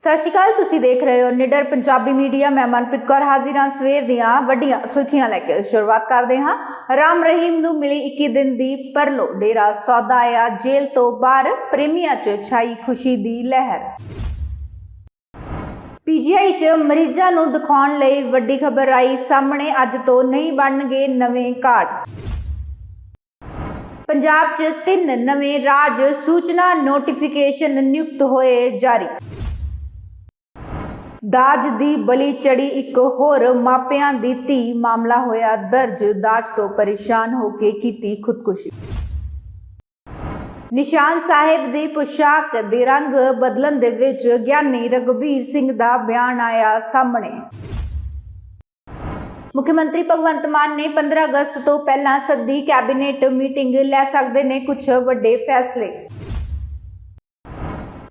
ਸਤਿ ਸ਼੍ਰੀ ਅਕਾਲ, ਤੁਸੀਂ ਦੇਖ ਰਹੇ ਹੋ ਨਿਡਰ ਪੰਜਾਬੀ ਮੀਡੀਆ। ਮੈਂ ਮਨਪ੍ਰੀਤ ਕੌਰ ਹਾਜ਼ਰ ਹਾਂ। ਸਵੇਰ ਦੀਆਂ ਵੱਡੀਆਂ ਸੁਰਖੀਆਂ ਲੈ ਕੇ ਸ਼ੁਰੂਆਤ ਕਰਦੇ ਹਾਂ। ਰਾਮ ਰਹੀਮ ਨੂੰ ਮਿਲੀ 21 ਦਿਨ ਦੀ ਪਰਲੋ ਡੇਰਾ ਸੌਦਾ। ਆਇਆ ਜੇਲ੍ਹ ਤੋਂ ਬਾਹਰ ਪ੍ਰੇਮੀਆਂ 'ਚ ਛਾਈ ਖੁਸ਼ੀ ਦੀ ਲਹਿਰ। ਪੀਜੀਆਈ 'ਚ ਮਰੀਜ਼ਾਂ ਨੂੰ ਦਿਖਾਉਣ ਲਈ ਵੱਡੀ ਖਬਰ ਆਈ ਸਾਹਮਣੇ। ਅੱਜ ਤੋਂ ਨਹੀਂ ਬਣਨਗੇ ਨਵੇਂ ਕਾਰਡ। ਪੰਜਾਬ 'ਚ ਤਿੰਨ ਨਵੇਂ ਰਾਜ ਸੂਚਨਾ ਨੋਟੀਫਿਕੇਸ਼ਨ ਨਿਯੁਕਤ ਹੋਏ ਜਾਰੀ। ਦਾਜ ਦੀ ਬਲੀ ਚੜੀ ਇੱਕ ਹੋਰ ਮਾਪਿਆਂ ਦੀ ਧੀ ਮਾਮਲਾ ਹੋਇਆ। ਦਰਜ ਦਾਜ ਤੋਂ ਪਰੇਸ਼ਾਨ ਹੋ ਕੇ ਕੀਤੀ ਖੁਦਕੁਸ਼ੀ। ਨਿਸ਼ਾਨ ਸਾਹਿਬ ਦੀ ਪੁਸ਼ਾਕ ਦੇ ਰੰਗ ਬਦਲਣ ਦੇ ਵਿੱਚ ਗਿਆਨੀ ਰਗਵੀਰ ਸਿੰਘ ਦਾ ਬਿਆਨ ਆਇਆ ਸਾਹਮਣੇ। ਮੁੱਖ ਮੰਤਰੀ ਭਗਵੰਤ ਮਾਨ ਨੇ 15 ਅਗਸਤ ਤੋਂ ਪਹਿਲਾਂ ਸੱਦੀ ਕੈਬਨਿਟ ਮੀਟਿੰਗ ਲੈ ਸਕਦੇ ਨੇ ਕੁਝ ਵੱਡੇ ਫੈਸਲੇ।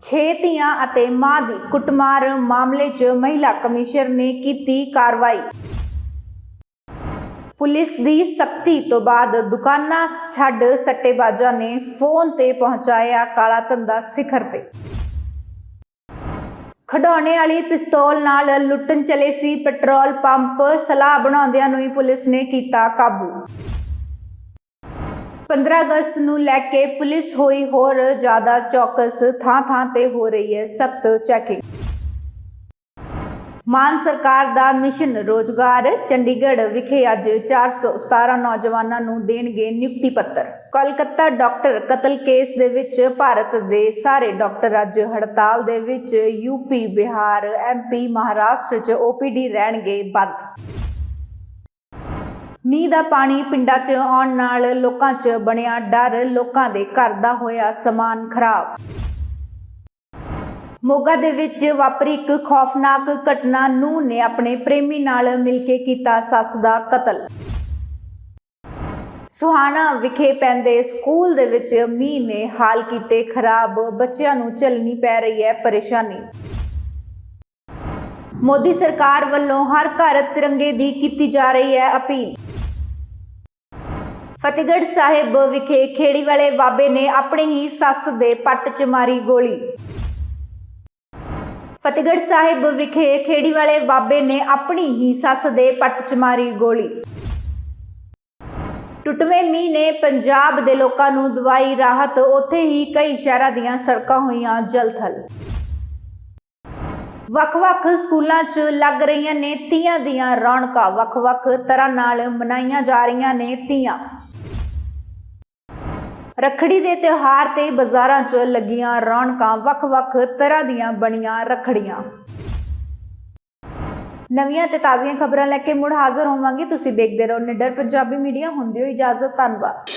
ਛੇ ਧੀਆਂ ਅਤੇ ਮਾਂ ਦੀ ਕੁੱਟਮਾਰ ਮਾਮਲੇ 'ਚ ਮਹਿਲਾ ਕਮਿਸ਼ਨਰ ਨੇ ਕੀਤੀ ਕਾਰਵਾਈ। ਪੁਲਿਸ ਦੀ ਸਖਤੀ ਤੋਂ ਬਾਅਦ ਦੁਕਾਨਾਂ ਛੱਡ ਸੱਟੇਬਾਜ਼ਾਂ ਨੇ ਫੋਨ ਤੇ ਪਹੁੰਚਾਇਆ ਕਾਲਾ ਧੰਦਾ ਸਿਖਰ ਤੇ। ਖਡਾਉਣੇ ਵਾਲੀ ਪਿਸਤੌਲ ਨਾਲ ਲੁੱਟਣ ਚਲੇ ਸੀ ਪੈਟਰੋਲ ਪੰਪ, ਸਲਾਹ ਬਣਾਉਂਦਿਆਂ ਨੂੰ ਹੀ ਪੁਲਿਸ ਨੇ ਕੀਤਾ ਕਾਬੂ। 15 ਅਗਸਤ ਨੂੰ ਲੈ ਕੇ ਪੁਲਿਸ ਹੋਈ ਹੋਰ ਜ਼ਿਆਦਾ ਚੌਕਸ ਥਾਂ ਥਾਂ ਤੇ ਹੋ ਰਹੀ ਹੈ ਸਖਤ ਚੈਕਿੰਗ ਮਾਨ ਸਰਕਾਰ ਦਾ ਮਿਸ਼ਨ ਰੋਜ਼ਗਾਰ, ਚੰਡੀਗੜ੍ਹ ਵਿਖੇ ਅੱਜ 417 ਨੌਜਵਾਨਾਂ ਨੂੰ ਦੇਣਗੇ ਨਿਯੁਕਤੀ ਪੱਤਰ। ਕੋਲਕਾਤਾ ਡਾਕਟਰ ਕਤਲ ਕੇਸ ਦੇ ਵਿੱਚ ਭਾਰਤ ਦੇ ਸਾਰੇ ਡਾਕਟਰ ਅੱਜ ਹੜਤਾਲ ਦੇ ਵਿੱਚ ਯੂਪੀ ਬਿਹਾਰ ਐਮਪੀ ਮਹਾਰਾਸ਼ਟਰ 'ਚ ਓਪੀਡੀ ਰਹਿਣਗੇ ਬੰਦ। ਮੀਂਹ ਦਾ ਪਾਣੀ ਪਿੰਡਾਂ 'ਚ ਆਉਣ ਨਾਲ ਲੋਕਾਂ 'ਚ ਬਣਿਆ ਡਰ, ਲੋਕਾਂ ਦੇ ਘਰ ਦਾ ਹੋਇਆ ਸਮਾਨ ਖਰਾਬ। ਮੋਗਾ ਦੇ ਵਿੱਚ ਵਾਪਰੀ ਇੱਕ ਖੌਫਨਾਕ ਘਟਨਾ ਨੂੰ ਨੇ ਆਪਣੇ ਪ੍ਰੇਮੀ ਨਾਲ ਮਿਲ ਕੇ ਕੀਤਾ ਸੱਸ ਦਾ ਕਤਲ। ਸੁਹਾਣਾ ਵਿਖੇ ਪੈਂਦੇ ਸਕੂਲ ਦੇ ਵਿੱਚ ਮੀਂਹ ਨੇ ਹਾਲ ਕੀਤੇ ਖਰਾਬ, ਬੱਚਿਆਂ ਨੂੰ ਝੱਲਣੀ ਪੈ ਰਹੀ ਹੈ ਪਰੇਸ਼ਾਨੀ। ਮੋਦੀ ਸਰਕਾਰ ਵੱਲੋਂ ਹਰ ਘਰ ਤਿਰੰਗੇ ਦੀ ਕੀਤੀ ਜਾ ਰਹੀ ਹੈ ਅਪੀਲ। ਫਤਿਹਗੜ੍ਹ ਸਾਹਿਬ ਵਿਖੇ ਖੇੜੀ ਵਾਲੇ ਬਾਬੇ ਨੇ ਆਪਣੀ ਹੀ ਸੱਸ ਦੇ ਪੱਟ 'ਚ ਮਾਰੀ ਗੋਲੀ। ਫਤਿਹਗੜ੍ਹ ਸਾਹਿਬ ਵਿਖੇ ਖੇੜੀ ਵਾਲੇ ਬਾਬੇ ਨੇ ਆਪਣੀ ਹੀ ਸੱਸ ਦੇ ਪੱਟ 'ਚ ਮਾਰੀ ਗੋਲੀ। ਟੁੱਟਵੇਂ ਮੀਂਹ ਨੇ ਪੰਜਾਬ ਦੇ ਲੋਕਾਂ ਨੂੰ ਦਵਾਈ ਰਾਹਤ, ਉੱਥੇ ਹੀ ਕਈ ਸ਼ਹਿਰਾਂ ਦੀਆਂ ਸੜਕਾਂ ਹੋਈਆਂ ਜਲਥਲ। ਵੱਖ-ਵੱਖ ਸਕੂਲਾਂ 'ਚ ਲੱਗ ਰਹੀਆਂ ਨੇ ਤੀਆਂ ਦੀਆਂ ਰੌਣਕਾਂ, ਵੱਖ-ਵੱਖ ਤਰ੍ਹਾਂ ਨਾਲ ਮਨਾਈਆਂ ਜਾ ਰਹੀਆਂ ਨੇ ਤੀਆਂ। ਰੱਖੜੀ ਦੇ ਤਿਉਹਾਰ ਤੇ ਬਾਜ਼ਾਰਾਂ 'ਚ ਲੱਗੀਆਂ ਰੌਣਕਾਂ ਵੱਖ-ਵੱਖ ਤਰ੍ਹਾਂ ਦੀਆਂ ਬਣੀਆਂ ਰੱਖੜੀਆਂ। ਨਵੀਆਂ ਤੇ ਤਾਜ਼ੀਆਂ ਖਬਰਾਂ ਲੈ ਕੇ ਮੁੜ ਹਾਜ਼ਰ ਹੋਵਾਂਗੇ। ਤੁਸੀਂ ਦੇਖਦੇ ਰਹੋ ਨਿਡਰ ਪੰਜਾਬੀ ਮੀਡੀਆ। ਹੁੰਦੀ ਹੋ ਇਜਾਜ਼ਤ, ਧੰਨਵਾਦ।